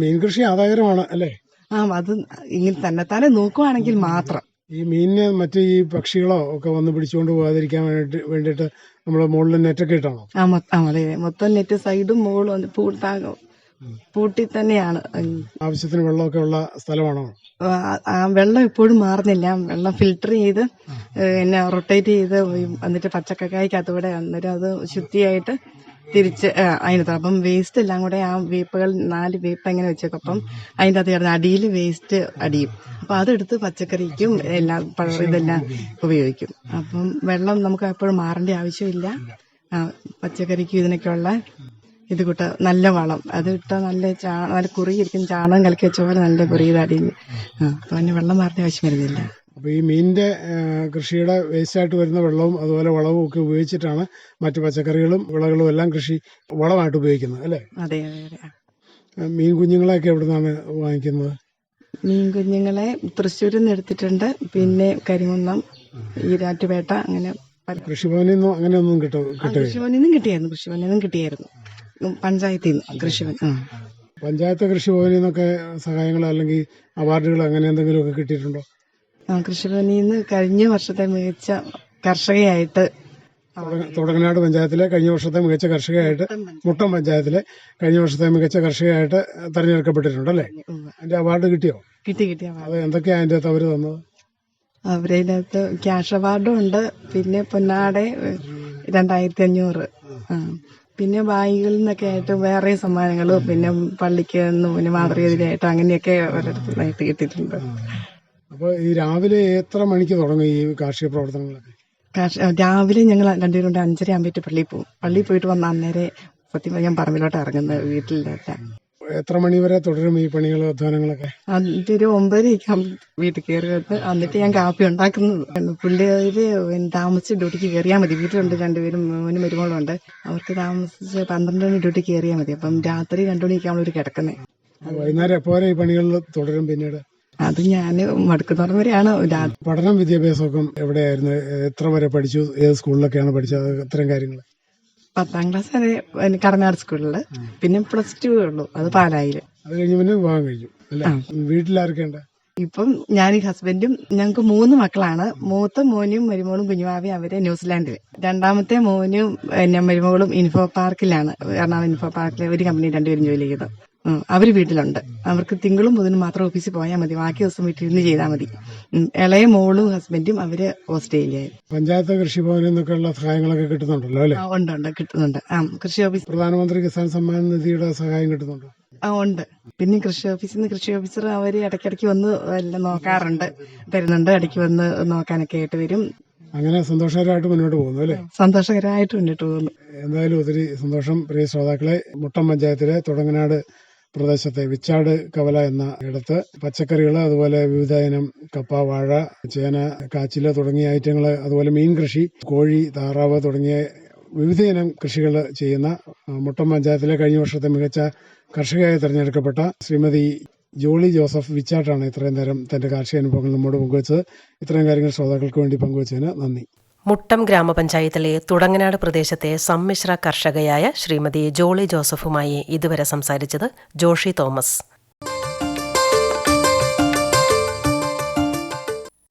മീൻ കൃഷി ആദായകരമാണ് അല്ലേ? ആ അത് ഇങ്ങനെ തന്നെ തന്നെത്താനെ നോക്കുവാണെങ്കിൽ മാത്രം. ഈ മീനിനെ മറ്റേ ഈ പക്ഷികളോ ഒക്കെ വന്ന് പിടിച്ചുകൊണ്ട് പോകാതിരിക്കാൻ വേണ്ടിട്ട് വേണ്ടിയിട്ട് നമ്മൾ മുകളിൽ നെറ്റൊക്കെ ഇട്ടാണോ? ആ മൊത്തം അതെ മൊത്തം നെറ്റ് സൈഡും മുകളും ഒന്ന് പൂട്ടാ തന്നെയാണ്. ആവശ്യത്തിന് വെള്ളമൊക്കെ ഉള്ള സ്ഥലമാണോ? വെള്ളം ഇപ്പോഴും മാറുന്നില്ല. വെള്ളം ഫിൽട്ടർ ചെയ്ത് എന്നെ റൊട്ടേറ്റ് ചെയ്ത് എന്നിട്ട് പച്ചക്കക്കായ്ക്കകത്തൂടെ അന്നേരം അത് ശുദ്ധിയായിട്ട് തിരിച്ച് അതിനകത്ത് അപ്പം വേസ്റ്റ് എല്ലാം കൂടെ ആ വേപ്പുകൾ നാല് വേപ്പ് എങ്ങനെ വെച്ചേക്കും. അപ്പം അതിന്റെ അകത്ത് കിടന്ന് അടിയിൽ വേസ്റ്റ് അടിയും. അപ്പം അതെടുത്ത് പച്ചക്കറിക്കും എല്ലാം പഴ- ഇതെല്ലാം ഉപയോഗിക്കും. അപ്പം വെള്ളം നമുക്ക് എപ്പോഴും മാറേണ്ട ആവശ്യമില്ല. പച്ചക്കറിക്കും ഇതിനൊക്കെയുള്ള ഇത് കൂട്ട നല്ല വളം. അത് ഇട്ടാൽ നല്ല ചാ നല്ല കുറിയിരിക്കും ചാണകം കലക്കി വെച്ച പോലെ നല്ല കുറി അടിയിൽ. ആ അപ്പം അതിന് വെള്ളം മാറേണ്ട ആവശ്യം വരുന്നില്ല. അപ്പോൾ ഈ മീനിന്റെ ആ, കൃഷിയുടെ വേസ്റ്റായിട്ട് വരുന്ന വെള്ളവും അതുപോലെ വളവും ഒക്കെ ഉപയോഗിച്ചിട്ടാണ് മറ്റു പച്ചക്കറികളും വിളകളും എല്ലാം കൃഷി വളമായിട്ട് ഉപയോഗിക്കുന്നത് അല്ലേ? അതെ അതെ അതെ. മീൻ കുഞ്ഞുങ്ങളെയൊക്കെ എവിടെ നിന്നാണ് വാങ്ങിക്കുന്നത്? മീൻ കുഞ്ഞുങ്ങളെ തൃശ്ശൂരിൽ നിന്ന് എടുത്തിട്ടുണ്ട്. പിന്നെ കരിമുന്നം ഈരാറ്റുപേട്ട അങ്ങനെ പല കൃഷിഭവനിൽ നിന്നും അങ്ങനെയൊന്നും കിട്ടും ആ, കിട്ടുകയില്ല കൃഷിഭവനിൽ നിന്നും കിട്ടിയായിരുന്നു കൃഷിഭവനിൽ നിന്നും കിട്ടിയായിരുന്നു. പഞ്ചായത്തിൽ നിന്ന് കൃഷിഭവൻ ആ. പഞ്ചായത്ത് കൃഷിഭവനിൽ നിന്നൊക്കെ സഹായങ്ങൾ അല്ലെങ്കിൽ അവാർഡുകൾ അങ്ങനെ എന്തെങ്കിലുമൊക്കെ കിട്ടിയിട്ടുണ്ടോ? ആ കൃഷിഭവനിൽ നിന്ന് കഴിഞ്ഞ വർഷത്തെ മികച്ച കർഷകയായിട്ട് തുടങ്ങ- തുടങ്ങനാട് പഞ്ചായത്തിലെ കഴിഞ്ഞ വർഷത്തെ മികച്ച കർഷകയായിട്ട് മുട്ടം പഞ്ചായത്തിലെ കഴിഞ്ഞ വർഷത്തെ മികച്ച കർഷകയായിട്ട് തെരഞ്ഞെടുക്കപ്പെട്ടിട്ടുണ്ട് അല്ലേ. അതിന്റെ അവാർഡ് കിട്ടിയോ? കിട്ടി കിട്ടിയ അത് എന്തൊക്കെയാ അതിന്റെ അകത്ത് അവർ തന്നത്? അവരതിനകത്ത് ക്യാഷ് അവാർഡും ഉണ്ട്. പിന്നെ പൊന്നാടെ രണ്ടായിരത്തി അഞ്ഞൂറ്. ആ. പിന്നെ ബായികളിൽ നിന്നൊക്കെ ആയിട്ട് വേറെ സമ്മാനങ്ങൾ പിന്നെ പള്ളിക്ക് നിന്നും പിന്നെ മാതൃകതിരായിട്ട് അങ്ങനെയൊക്കെ ഓരോരുത്തരായിട്ട് കിട്ടിയിട്ടുണ്ട്. അപ്പോൾ ഈ രാവിലെ എത്ര മണിക്ക് തുടങ്ങും ഈ കാർഷിക പ്രവർത്തനങ്ങളൊക്കെ? രാവിലെ ഞങ്ങൾ രണ്ടുപേരും കൊണ്ട് അഞ്ചര ആകുമ്പോഴേക്ക് പള്ളിയിൽ പോകും പള്ളിയിൽ പോയിട്ട് വന്ന അന്നേരെ സത്യം ഞാൻ പറമ്പിലോട്ട് ഇറങ്ങുന്നത് വീട്ടിലല്ല എത്ര മണി വരെ തുടരും ഈ പണികളും അധ്വാനങ്ങളൊക്കെ? ഒരു ഒമ്പതരയ്ക്ക് വീട്ടിൽ കയറി വന്ന് എന്നിട്ട് ഞാൻ കാപ്പി ഉണ്ടാക്കുന്നത്. പിള്ളേര് താമസിച്ച് ഡ്യൂട്ടിക്ക് കയറിയാൽ മതി. വീട്ടിലുണ്ട് രണ്ടുപേരും മോനും മരുമോളും ഉണ്ട്. അവർക്ക് താമസിച്ച് പന്ത്രണ്ട് മണി ഡ്യൂട്ടിക്ക് കയറിയാൽ മതി. അപ്പം രാത്രി രണ്ടു മണിക്കാണ് അവർ കിടക്കുന്നത് വൈകുന്നേരം എപ്പോൾ വരെ ഈ പണികളിൽ തുടരും പിന്നീട്? അത് ഞാൻ മടുക്കുന്നവരം വരെയാണ്. പഠനം വിദ്യാഭ്യാസമൊക്കെ എവിടെയായിരുന്നു? എത്ര വരെ പഠിച്ചു? ഏത് സ്കൂളിലൊക്കെയാണ് പഠിച്ചത്? അത്തരം കാര്യങ്ങൾ പത്താം ക്ലാസ് വരെ കടനാട് സ്കൂളിൽ പിന്നെ പ്ലസ് ടു ഉള്ളൂ. അത് പാലായിൽ അത് കഴിഞ്ഞ് പിന്നെ വിവാഹം കഴിഞ്ഞു. അല്ലേ? വീട്ടിലാർക്കേണ്ട ഇപ്പം ഞാൻ ഹസ്ബൻഡും ഞങ്ങൾക്ക് മൂന്ന് മക്കളാണ്. മൂത്ത മോനും മരുമോളും കുഞ്ഞുമാവി അവർ ന്യൂസിലാൻഡിൽ രണ്ടാമത്തെ മോനും പിന്നെ മരുമകളും ഇൻഫോ പാർക്കിലാണ് എറണാകുളം ഇൻഫോ പാർക്കിലെ ഒരു കമ്പനി രണ്ടുപേരും ജോലി ചെയ്തത് ഉം, അവർ വീട്ടിലുണ്ട്. അവർക്ക് തിങ്കളും ബുധനും മാത്രം ഓഫീസിൽ പോയാൽ മതി. ബാക്കി ദിവസം വീട്ടിൽ ഇരുന്ന് ചെയ്താൽ മതി ഇളയ മോളും ഹസ്ബൻഡും അവർ ഓസ്ട്രേലിയയിൽ. പഞ്ചായത്ത് കൃഷിഭവനിൽ നിന്നൊക്കെയുള്ള സഹായങ്ങളൊക്കെ കിട്ടുന്നുണ്ടല്ലോ അല്ലേ? ഉണ്ട് ഉണ്ട്. കിട്ടുന്നുണ്ട്. ആ കൃഷി ഓഫീസ് പ്രധാനമന്ത്രി കിസാൻ സമ്മാൻ നിധിയുടെ സഹായം കിട്ടുന്നുണ്ടോ? ആ ഉണ്ട്. പിന്നെ കൃഷി ഓഫീസിൽ നിന്ന് കൃഷി ഓഫീസർ അവർ ഇടയ്ക്കിടയ്ക്ക് വന്ന് എല്ലാം നോക്കാറുണ്ട്. തരുന്നുണ്ട് ഇടയ്ക്ക് വന്ന് നോക്കാനൊക്കെ ആയിട്ട് വരും. അങ്ങനെ സന്തോഷകരമായിട്ട് മുന്നോട്ട് പോകുന്നു അല്ലേ? സന്തോഷകരമായിട്ട് മുന്നോട്ട് പോകുന്നു. എന്തായാലും ഒത്തിരി സന്തോഷം പ്രിയ ശ്രോതാക്കളെ. മുട്ടം പഞ്ചായത്തിലെ തുടങ്ങനാട് പ്രദേശത്തെ വിച്ചാട് കവല എന്ന ഇടത്ത് പച്ചക്കറികൾ അതുപോലെ വിവിധ ഇനം കപ്പ വാഴ ചേന കാച്ചിൽ തുടങ്ങിയ ഐറ്റങ്ങൾ അതുപോലെ മീൻ കൃഷി കോഴി താറാവ് തുടങ്ങിയ വിവിധ ഇനം കൃഷികൾ ചെയ്യുന്ന മുട്ടം പഞ്ചായത്തിലെ കഴിഞ്ഞ വർഷത്തെ മികച്ച കർഷകയായി തെരഞ്ഞെടുക്കപ്പെട്ട ശ്രീമതി ജോളി ജോസഫ് വിച്ചാട്ടാണ് ഇത്രയും നേരം തന്റെ കാർഷിക അനുഭവങ്ങൾ നമ്മോട് പങ്കുവച്ചത്. ഇത്രയും കാര്യങ്ങൾ ശ്രോതാക്കൾക്ക് വേണ്ടി പങ്കുവച്ചതിന് നന്ദി. മുട്ടം ഗ്രാമപഞ്ചായത്തിലെ തുടങ്ങനാട് പ്രദേശത്തെ സമ്മിശ്ര കർഷകയായ ശ്രീമതി ജോളി ജോസഫുമായി ഇതുവരെ സംസാരിച്ചത് ജോഷി തോമസ്.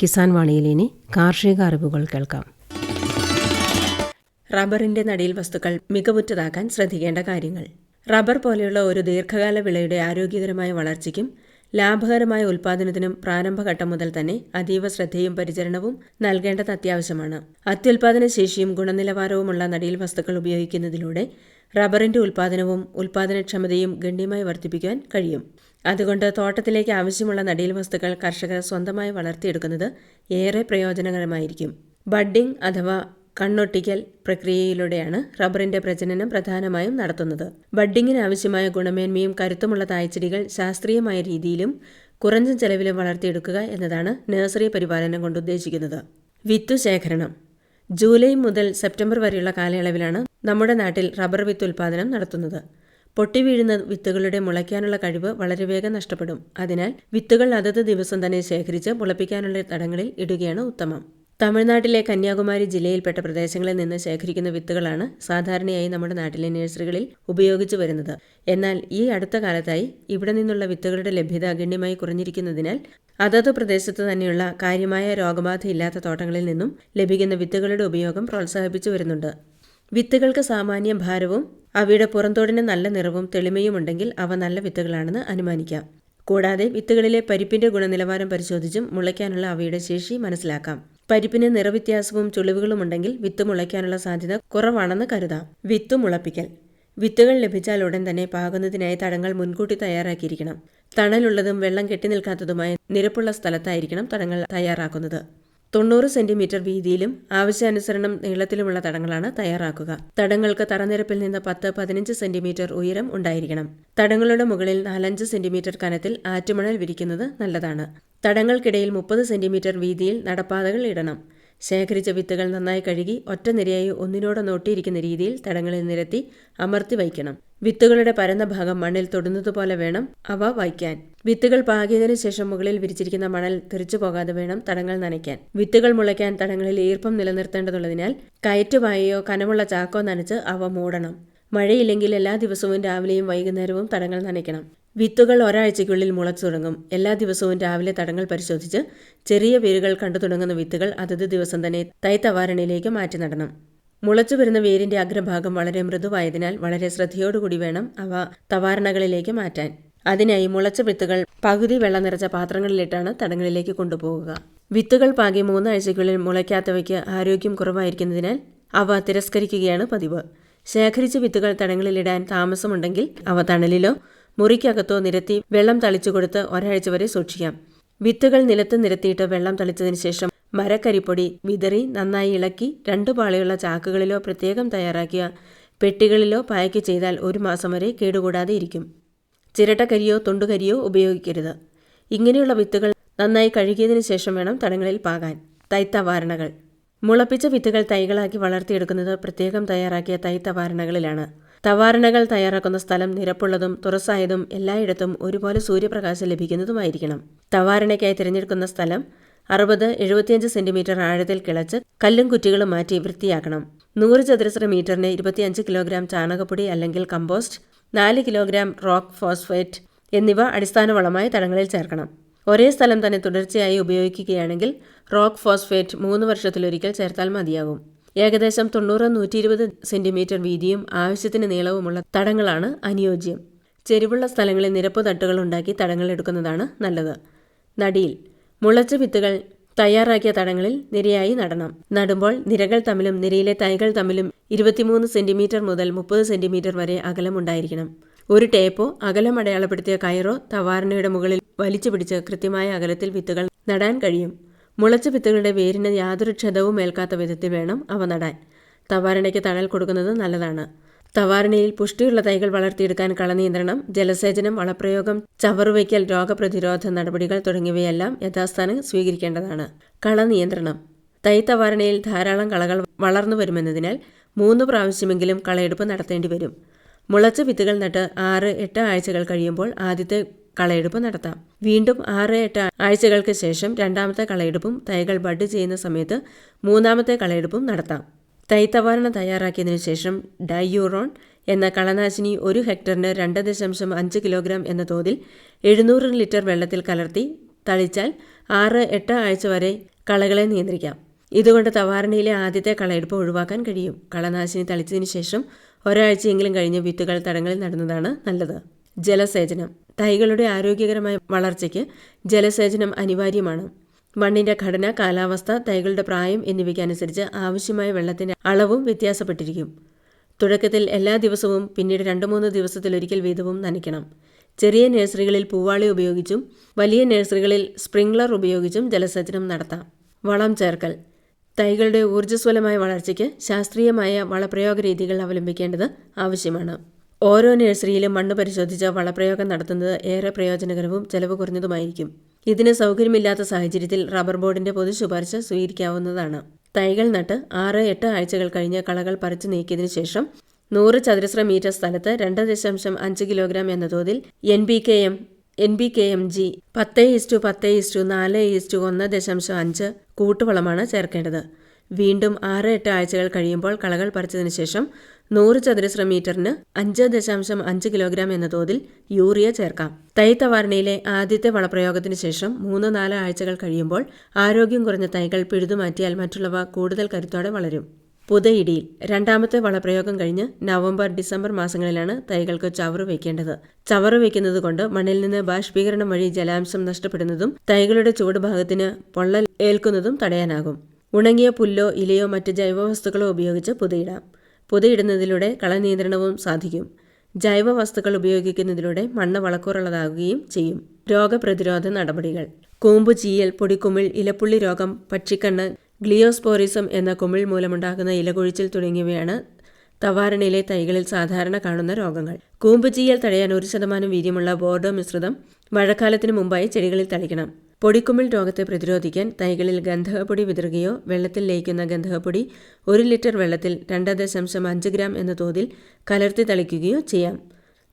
കിസാൻ വാണിയിൽ ഇനി കാർഷിക അറിവുകൾ കേൾക്കാം. റബ്ബറിന്റെ നടീൽ വസ്തുക്കൾ മികവുറ്റതാക്കാൻ ശ്രദ്ധിക്കേണ്ട കാര്യങ്ങൾ. റബ്ബർ പോലെയുള്ള ഒരു ദീർഘകാല വിളയുടെ ആരോഗ്യകരമായ വളർച്ചയ്ക്കും ലാഭകരമായ ഉൽപാദനത്തിനും പ്രാരംഭഘട്ടം മുതൽ തന്നെ അതീവ ശ്രദ്ധയും പരിചരണവും നൽകേണ്ടത് അത്യാവശ്യമാണ്. അത്യുൽപാദന ശേഷിയും ഗുണനിലവാരവുമുള്ള നടീൽ വസ്തുക്കൾ ഉപയോഗിക്കുന്നതിലൂടെ റബ്ബറിന്റെ ഉൽപാദനവും ഉൽപാദനക്ഷമതയും ഗണ്യമായി വർദ്ധിപ്പിക്കാൻ കഴിയും. അതുകൊണ്ട് തോട്ടത്തിലേക്ക് ആവശ്യമുള്ള നടീൽ വസ്തുക്കൾ കർഷകർ സ്വന്തമായി വളർത്തിയെടുക്കുന്നത് ഏറെ പ്രയോജനകരമായിരിക്കും. ബഡ്ഡിംഗ് അഥവാ കണ്ണൊട്ടിക്കൽ പ്രക്രിയയിലൂടെയാണ് റബ്ബറിന്റെ പ്രജനനം പ്രധാനമായും നടത്തുന്നത്. ബഡ്ഡിങ്ങിന് ആവശ്യമായ ഗുണമേന്മയും കരുത്തുമുള്ള തായ്ച്ചെടികൾ ശാസ്ത്രീയമായ രീതിയിലും കുറഞ്ഞ ചെലവിലും വളർത്തിയെടുക്കുക എന്നതാണ് നഴ്സറി പരിപാലനം കൊണ്ട് ഉദ്ദേശിക്കുന്നത്. വിത്തു ശേഖരണം ജൂലൈ മുതൽ സെപ്റ്റംബർ വരെയുള്ള കാലയളവിലാണ് നമ്മുടെ നാട്ടിൽ റബ്ബർ വിത്ത് ഉൽപ്പാദനം നടത്തുന്നത്. പൊട്ടി വീഴുന്ന വിത്തുകളുടെ മുളയ്ക്കാനുള്ള കഴിവ് വളരെ വേഗം നഷ്ടപ്പെടും. അതിനാൽ വിത്തുകൾ അതത് ദിവസം തന്നെ ശേഖരിച്ച് മുളപ്പിക്കാനുള്ള തടങ്ങളിൽ ഇടുകയാണ് ഉത്തമം. തമിഴ്നാട്ടിലെ കന്യാകുമാരി ജില്ലയിൽപ്പെട്ട പ്രദേശങ്ങളിൽ നിന്ന് ശേഖരിക്കുന്ന വിത്തുകളാണ് സാധാരണയായി നമ്മുടെ നാട്ടിലെ നഴ്സറികളിൽ ഉപയോഗിച്ചു വരുന്നത്. എന്നാൽ ഈ അടുത്ത കാലത്തായി ഇവിടെ നിന്നുള്ള വിത്തുകളുടെ ലഭ്യത ഗണ്യമായി കുറഞ്ഞിരിക്കുന്നതിനാൽ അതത് പ്രദേശത്ത് തന്നെയുള്ള കാര്യമായ രോഗബാധയില്ലാത്ത തോട്ടങ്ങളിൽ നിന്നും ലഭിക്കുന്ന വിത്തുകളുടെ ഉപയോഗം പ്രോത്സാഹിപ്പിച്ചു വരുന്നുണ്ട്. വിത്തുകൾക്ക് സാമാന്യ ഭാരവും അവയുടെ പുറന്തോടിന് നല്ല നിറവും തെളിമയും ഉണ്ടെങ്കിൽ അവ നല്ല വിത്തുകളാണെന്ന് അനുമാനിക്കാം. കൂടാതെ വിത്തുകളിലെ പരിപ്പിന്റെ ഗുണനിലവാരം പരിശോധിച്ചും മുളയ്ക്കാനുള്ള അവയുടെ ശേഷി മനസ്സിലാക്കാം. പരിപ്പിന് നിറവ്യത്യാസവും ചുളിവുകളും ഉണ്ടെങ്കിൽ വിത്ത് മുളയ്ക്കാനുള്ള സാധ്യത കുറവാണെന്ന് കരുതാം. വിത്ത് മുളപ്പിക്കൽ. വിത്തുകൾ ലഭിച്ചാൽ ഉടൻ തന്നെ പാകുന്നതിനായി തടങ്ങൾ മുൻകൂട്ടി തയ്യാറാക്കിയിരിക്കണം. തണലുള്ളതും വെള്ളം കെട്ടി നിൽക്കാത്തതുമായ നിരപ്പുള്ള സ്ഥലത്തായിരിക്കണം തടങ്ങൾ തയ്യാറാക്കുന്നത്. തൊണ്ണൂറ് സെന്റിമീറ്റർ വീതിയിലും ആവശ്യാനുസരണം നീളത്തിലുമുള്ള തടങ്ങളാണ് തയ്യാറാക്കുക. തടങ്ങൾക്ക് തറനിരപ്പിൽ നിന്ന് പത്ത് പതിനഞ്ച് സെന്റിമീറ്റർ ഉയരം ഉണ്ടായിരിക്കണം. തടങ്ങളുടെ മുകളിൽ നാലഞ്ച് സെന്റിമീറ്റർ കനത്തിൽ ആറ്റുമണൽ വിരിക്കുന്നത് നല്ലതാണ്. തടങ്ങൾക്കിടയിൽ മുപ്പത് സെന്റിമീറ്റർ വീതിയിൽ നടപ്പാതകൾ ഇടണം. ശേഖരിച്ച വിത്തുകൾ നന്നായി കഴുകി ഒറ്റ നിരയായി ഒന്നിനോടൊന്ന് രീതിയിൽ തടങ്ങളിൽ നിരത്തി അമർത്തി വയ്ക്കണം. വിത്തുകളുടെ പരന്ന ഭാഗം മണ്ണിൽ തൊടുന്നതുപോലെ വേണം അവ വയ്ക്കാൻ. വിത്തുകൾ പാകിയതിനു ശേഷം മുകളിൽ വിരിച്ചിരിക്കുന്ന മണൽ തെറിച്ചു പോകാതെ വേണം തടങ്ങൾ നനയ്ക്കാൻ. വിത്തുകൾ മുളയ്ക്കാൻ തടങ്ങളിൽ ഈർപ്പം നിലനിർത്തേണ്ടതുള്ളതിനാൽ കയറ്റുപായയോ കനമുള്ള ചാക്കോ നനച്ച് അവ മൂടണം. മഴയില്ലെങ്കിൽ എല്ലാ ദിവസവും രാവിലെയും വൈകുന്നേരവും തടങ്ങൾ നനയ്ക്കണം. വിത്തുകൾ ഒരാഴ്ചയ്ക്കുള്ളിൽ മുളച്ചു തുടങ്ങും എല്ലാ ദിവസവും രാവിലെ തടങ്ങൾ പരിശോധിച്ച് ചെറിയ വേരുകൾ കണ്ടു തുടങ്ങുന്ന വിത്തുകൾ അതത് ദിവസം തന്നെ തൈത്തവാരണിയിലേക്ക് മാറ്റി നടണം. മുളച്ചു വരുന്ന വേരിന്റെ അഗ്രഭാഗം വളരെ മൃദുവായതിനാൽ വളരെ ശ്രദ്ധയോടുകൂടി വേണം അവ തവാരണകളിലേക്ക് മാറ്റാൻ. അതിനായി മുളച്ച വിത്തുകൾ പകുതി വെള്ളം നിറച്ച പാത്രങ്ങളിലിട്ടാണ് തടങ്ങളിലേക്ക് കൊണ്ടുപോകുക വിത്തുകൾ പാകി മൂന്നാഴ്ചയ്ക്കുള്ളിൽ മുളയ്ക്കാത്തവയ്ക്ക് ആരോഗ്യം കുറവായിരിക്കുന്നതിനാൽ അവ തിരസ്കരിക്കുകയാണ് പതിവ്. ശേഖരിച്ച വിത്തുകൾ തടങ്ങളിലിടാൻ താമസമുണ്ടെങ്കിൽ അവ തണലിലോ മുറിക്കകത്തോ നിരത്തി വെള്ളം തളിച്ചു കൊടുത്ത് ഒരാഴ്ച വരെ സൂക്ഷിക്കാം. വിത്തുകൾ നിലത്ത് നിരത്തിയിട്ട് വെള്ളം തളിച്ചതിന് ശേഷം മരക്കരിപ്പൊടി വിതറി നന്നായി ഇളക്കി രണ്ടു പാളിയുള്ള ചാക്കുകളിലോ പ്രത്യേകം തയ്യാറാക്കിയ പെട്ടികളിലോ പായ്ക്ക് ചെയ്താൽ ഒരു മാസം വരെ കേടുകൂടാതെ ഇരിക്കും. ചിരട്ടക്കരിയോ തൊണ്ടുകരിയോ ഉപയോഗിക്കരുത്. ഇങ്ങനെയുള്ള വിത്തുകൾ നന്നായി കഴുകിയതിനു ശേഷം വേണം തടങ്ങളിൽ പാകാൻ. തൈത്തവാരണകൾ മുളപ്പിച്ച വിത്തുകൾ തൈകളാക്കി വളർത്തിയെടുക്കുന്നത് പ്രത്യേകം തയ്യാറാക്കിയ തൈത്തവാരണകളിലാണ് തവാരണകൾ തയ്യാറാക്കുന്ന സ്ഥലം നിരപ്പുള്ളതും തുറസായതും എല്ലായിടത്തും ഒരുപോലെ സൂര്യപ്രകാശം ലഭിക്കുന്നതുമായിരിക്കണം. തവാരണയ്ക്കായി തിരഞ്ഞെടുക്കുന്ന സ്ഥലം അറുപത് എഴുപത്തിയഞ്ച് സെന്റിമീറ്റർ ആഴത്തിൽ കിളച്ച് കല്ലും കുറ്റികളും മാറ്റി വൃത്തിയാക്കണം. നൂറ് ചതുരശ്ര മീറ്ററിന് ഇരുപത്തിയഞ്ച് കിലോഗ്രാം ചാണകപ്പൊടി അല്ലെങ്കിൽ കമ്പോസ്റ്റ് നാല് കിലോഗ്രാം റോക്ക് ഫോസ്ഫേറ്റ് എന്നിവ അടിസ്ഥാന വളമായി തടങ്ങളിൽ ചേർക്കണം. ഒരേ സ്ഥലം തന്നെ തുടർച്ചയായി ഉപയോഗിക്കുകയാണെങ്കിൽ റോക്ക് ഫോസ്ഫേറ്റ് മൂന്ന് വർഷത്തിലൊരിക്കൽ ചേർത്താൽ മതിയാകും. ഏകദേശം തൊണ്ണൂറ് നൂറ്റി ഇരുപത് സെന്റിമീറ്റർ വീതിയും ആവശ്യത്തിന് നീളവുമുള്ള തടങ്ങളാണ് അനുയോജ്യം. ചെരിവുള്ള സ്ഥലങ്ങളിൽ നിരപ്പ് തട്ടുകൾ ഉണ്ടാക്കി തടങ്ങൾ എടുക്കുന്നതാണ് നല്ലത്. നടിയിൽ മുളച്ച വിത്തുകൾ തയ്യാറാക്കിയ തടങ്ങളിൽ നിരയായി നടണം. നടുമ്പോൾ നിരകൾ തമ്മിലും നിരയിലെ തൈകൾ തമ്മിലും ഇരുപത്തിമൂന്ന് സെന്റിമീറ്റർ മുതൽ മുപ്പത് സെന്റിമീറ്റർ വരെ അകലമുണ്ടായിരിക്കണം ഒരു ടേപ്പോ അകലം അടയാളപ്പെടുത്തിയ കയറോ തവാരണയുടെ മുകളിൽ വലിച്ചു പിടിച്ച് കൃത്യമായ അകലത്തിൽ വിത്തുകൾ നടാൻ കഴിയും. മുളച്ച വിത്തുകളുടെ വേരിന് യാതൊരു ക്ഷതവും ഏൽക്കാത്ത വിധത്തിൽ വേണം അവ നടാൻ. തവാരണയ്ക്ക് തണൽ കൊടുക്കുന്നത് നല്ലതാണ്. തവാരണയിൽ പുഷ്ടിയുള്ള തൈകൾ വളർത്തിയെടുക്കാൻ കളനിയന്ത്രണം ജലസേചനം വളപ്രയോഗം ചവറുവയ്ക്കൽ രോഗപ്രതിരോധ നടപടികൾ തുടങ്ങിയവയെല്ലാം യഥാസ്ഥാനം സ്വീകരിക്കേണ്ടതാണ്. കളനിയന്ത്രണം. തൈ തവാരണയിൽ ധാരാളം കളകൾ വളർന്നു വരുമെന്നതിനാൽ മൂന്ന് പ്രാവശ്യമെങ്കിലും കളയെടുപ്പ് നടത്തേണ്ടി വരും. മുളച്ച വിത്തുകൾ നട്ട് ആറ് എട്ട് ആഴ്ചകൾ കഴിയുമ്പോൾ ആദ്യത്തെ കളയെടുപ്പ് നടത്താം. വീണ്ടും ആറ് എട്ട് ആഴ്ചകൾക്ക് ശേഷം രണ്ടാമത്തെ കളയെടുപ്പും തൈകൾ ബഡ് ചെയ്യുന്ന സമയത്ത് മൂന്നാമത്തെ കളയെടുപ്പും നടത്താം. തൈത്തവാരണ തയ്യാറാക്കിയതിനു ശേഷം ഡൈയൂറോൺ എന്ന കളനാശിനി ഒരു ഹെക്ടറിന് രണ്ട് ദശാംശം അഞ്ച് കിലോഗ്രാം എന്ന തോതിൽ എഴുന്നൂറ് ലിറ്റർ വെള്ളത്തിൽ കലർത്തി തളിച്ചാൽ ആറ് എട്ട് ആഴ്ച വരെ കളകളെ നിയന്ത്രിക്കാം. ഇതുകൊണ്ട് തവാരണയിലെ ആദ്യത്തെ കളയെടുപ്പ് ഒഴിവാക്കാൻ കഴിയും. കളനാശിനി തളിച്ചതിന് ശേഷം ഒരാഴ്ചയെങ്കിലും കഴിഞ്ഞ് വിത്തുകൾ തടങ്ങളിൽ നടുന്നതാണ് നല്ലത്. ജലസേചനം. തൈകളുടെ ആരോഗ്യകരമായ വളർച്ചയ്ക്ക് ജലസേചനം അനിവാര്യമാണ്. മണ്ണിന്റെ ഘടന കാലാവസ്ഥ തൈകളുടെ പ്രായം എന്നിവയ്ക്കനുസരിച്ച് ആവശ്യമായ വെള്ളത്തിന്റെ അളവും വ്യത്യാസപ്പെട്ടിരിക്കും. തുടക്കത്തിൽ എല്ലാ ദിവസവും പിന്നീട് രണ്ട് മൂന്ന് ദിവസത്തിലൊരിക്കൽ വീതവും നനയ്ക്കണം. ചെറിയ നഴ്സറികളിൽ പൂവാളി ഉപയോഗിച്ചും വലിയ നഴ്സറികളിൽ സ്പ്രിംഗ്ലർ ഉപയോഗിച്ചും ജലസേചനം നടത്താം. വളം ചേർക്കൽ. തൈകളുടെ ഊർജസ്വലമായ വളർച്ചയ്ക്ക് ശാസ്ത്രീയമായ വളപ്രയോഗ രീതികൾ അവലംബിക്കേണ്ടത് ആവശ്യമാണ്. ഓരോ നഴ്സറിയിലും മണ്ണ് പരിശോധിച്ച് വളപ്രയോഗം നടത്തുന്നത് ഏറെ പ്രയോജനകരവും ചെലവ് കുറഞ്ഞതുമായിരിക്കും. ഇതിന് സൗകര്യമില്ലാത്ത സാഹചര്യത്തിൽ റബ്ബർ ബോർഡിന്റെ പൊതു ശുപാർശ സ്വീകരിക്കാവുന്നതാണ്. തൈകൾ നട്ട് ആറ് എട്ട് ആഴ്ചകൾ കഴിഞ്ഞ് കളകൾ പറിച്ചു നീക്കിയതിനു ശേഷം നൂറ് ചതുരശ്ര മീറ്റർ സ്ഥലത്ത് രണ്ട് ദശാംശം അഞ്ച് കിലോഗ്രാം എന്ന തോതിൽ N B K M N B K M G പത്ത് ഈസ്റ്റു പത്ത് ഈസ്റ്റു നാല് ഈസ്റ്റു ഒന്ന് ദശാംശം അഞ്ച് കൂട്ടുവളമാണ് ചേർക്കേണ്ടത്. വീണ്ടും ആറ് എട്ട് ആഴ്ചകൾ കഴിയുമ്പോൾ കളകൾ പറിച്ചതിന് ശേഷം നൂറ് ചതുരശ്ര മീറ്ററിന് അഞ്ച് ദശാംശം അഞ്ച് കിലോഗ്രാം എന്ന തോതിൽ യൂറിയ ചേർക്കാം. തൈ തവാരണയിലെ ആദ്യത്തെ വളപ്രയോഗത്തിന് ശേഷം മൂന്ന് നാല് ആഴ്ചകൾ കഴിയുമ്പോൾ ആരോഗ്യം കുറഞ്ഞ തൈകൾ പിഴുതുമാറ്റിയാൽ മറ്റുള്ളവ കൂടുതൽ കരുത്തോടെ വളരും. പുതയിടിയിൽ രണ്ടാമത്തെ വളപ്രയോഗം കഴിഞ്ഞ് നവംബർ ഡിസംബർ മാസങ്ങളിലാണ് തൈകൾക്ക് ചവറ് വയ്ക്കേണ്ടത് ചവറ് വയ്ക്കുന്നത് കൊണ്ട് മണ്ണിൽ നിന്ന് ബാഷ്പീകരണം വഴി ജലാംശം നഷ്ടപ്പെടുന്നതും തൈകളുടെ ചുവടുഭാഗത്തിന് പൊള്ളൽ ഏൽക്കുന്നതും തടയാനാകും. ഉണങ്ങിയ പുല്ലോ ഇലയോ മറ്റ് ജൈവവസ്തുക്കളോ ഉപയോഗിച്ച് പുതയിടാം. പുതയിടുന്നതിലൂടെ കളനിയന്ത്രണവും സാധിക്കും. ജൈവ വസ്തുക്കൾ ഉപയോഗിക്കുന്നതിലൂടെ മണ്ണ് വളക്കൂറുള്ളതാകുകയും ചെയ്യും. രോഗപ്രതിരോധ നടപടികൾ. കൂമ്പ് ചീയൽ പൊടിക്കുമിൾ ഇലപ്പുള്ളി രോഗം പക്ഷിക്കണ്ണ് ഗ്ലിയോസ്പോറിസം എന്ന കുമിൾ മൂലമുണ്ടാകുന്ന ഇലകൊഴിച്ചിൽ തുടങ്ങിയവയാണ് തവാരണയിലെ തൈകളിൽ സാധാരണ കാണുന്ന രോഗങ്ങൾ. കൂമ്പ് ചീയൽ തടയാൻ ഒരു ശതമാനം വീര്യമുള്ള ബോർഡോ മിശ്രിതം മഴക്കാലത്തിന് മുമ്പായി ചെടികളിൽ തളിക്കണം. പൊടിക്കുമിൾ രോഗത്തെ പ്രതിരോധിക്കാൻ തൈകളിൽ ഗന്ധകപ്പൊടി വിതറുകയോ വെള്ളത്തിൽ ലയിക്കുന്ന ഗന്ധകപ്പൊടി ഒരു ലിറ്റർ വെള്ളത്തിൽ രണ്ട് ദശാംശം അഞ്ച് ഗ്രാം എന്ന തോതിൽ കലർത്തി തളിക്കുകയോ ചെയ്യാം.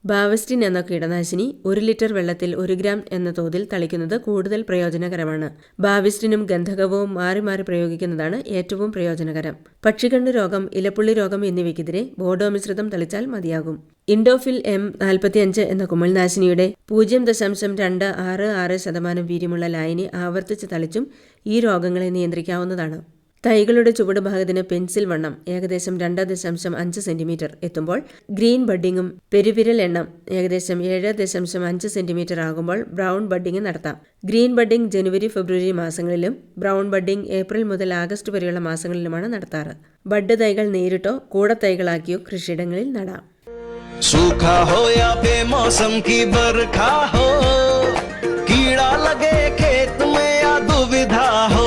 ബാവസ്റ്റിൻ എന്ന കീടനാശിനി ഒരു ലിറ്റർ വെള്ളത്തിൽ ഒരു ഗ്രാം എന്ന തോതിൽ തളിക്കുന്നത് കൂടുതൽ പ്രയോജനകരമാണ്. ബാവിസ്റ്റിനും ഗന്ധകവും മാറി മാറി പ്രയോഗിക്കുന്നതാണ് ഏറ്റവും പ്രയോജനകരം. പക്ഷികണ്ണ് രോഗം ഇലപ്പുള്ളി രോഗം എന്നിവയ്ക്കെതിരെ ബോഡോ മിശ്രിതം തളിച്ചാൽ മതിയാകും. ഇൻഡോഫിൽ എം നാൽപ്പത്തിയഞ്ച് എന്ന കുമിൾനാശിനിയുടെ പൂജ്യം ദശാംശം രണ്ട് ആറ് ആറ് ശതമാനം വീര്യമുള്ള ലായനി ആവർത്തിച്ച് തളിച്ചും ഈ രോഗങ്ങളെ നിയന്ത്രിക്കാവുന്നതാണ്. തൈകളുടെ ചുവട് ഭാഗത്തിന് പെൻസിൽ വണ്ണം ഏകദേശം രണ്ട് ദശാംശം അഞ്ച് സെന്റിമീറ്റർ എത്തുമ്പോൾ ഗ്രീൻ ബഡ്ഡിങ്ങും പെരുവിരൽ എണ്ണം ഏകദേശം ഏഴ് ദശാംശം അഞ്ച് സെന്റിമീറ്റർ ആകുമ്പോൾ ബ്രൗൺ ബഡ്ഡിംഗ് നടത്താം ഗ്രീൻ ബഡ്ഡിംഗ് ജനുവരി ഫെബ്രുവരി മാസങ്ങളിലും ബ്രൗൺ ബഡ്ഡിംഗ് ഏപ്രിൽ മുതൽ ആഗസ്റ്റ് വരെയുള്ള മാസങ്ങളിലുമാണ് നടത്താറ് ബഡ് തൈകൾ നേരിട്ടോ കൂടത്തൈകളാക്കിയോ കൃഷിയിടങ്ങളിൽ നടാം सूखा हो या बेमौसम की बरखा हो कीड़ा लगे खेत में या दुविधा हो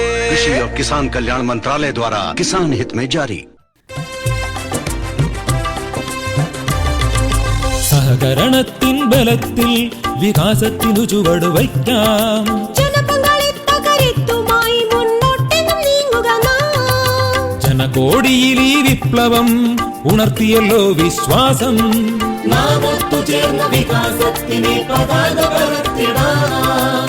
कृषि और किसान कल्याण मंत्रालय द्वारा किसान हित में जारी സഹകരണത്തിൻ ബലത്തിൽ വികാസത്തിനു ചുവട് വയ്ക്കാം ജനകോടിയിൽ ഈ വിപ്ലവം ഉണർത്തിയല്ലോ വിശ്വാസം നാം ഒത്തുചേർന്ന വികാസത്തിന് പതാക പറത്തിടാം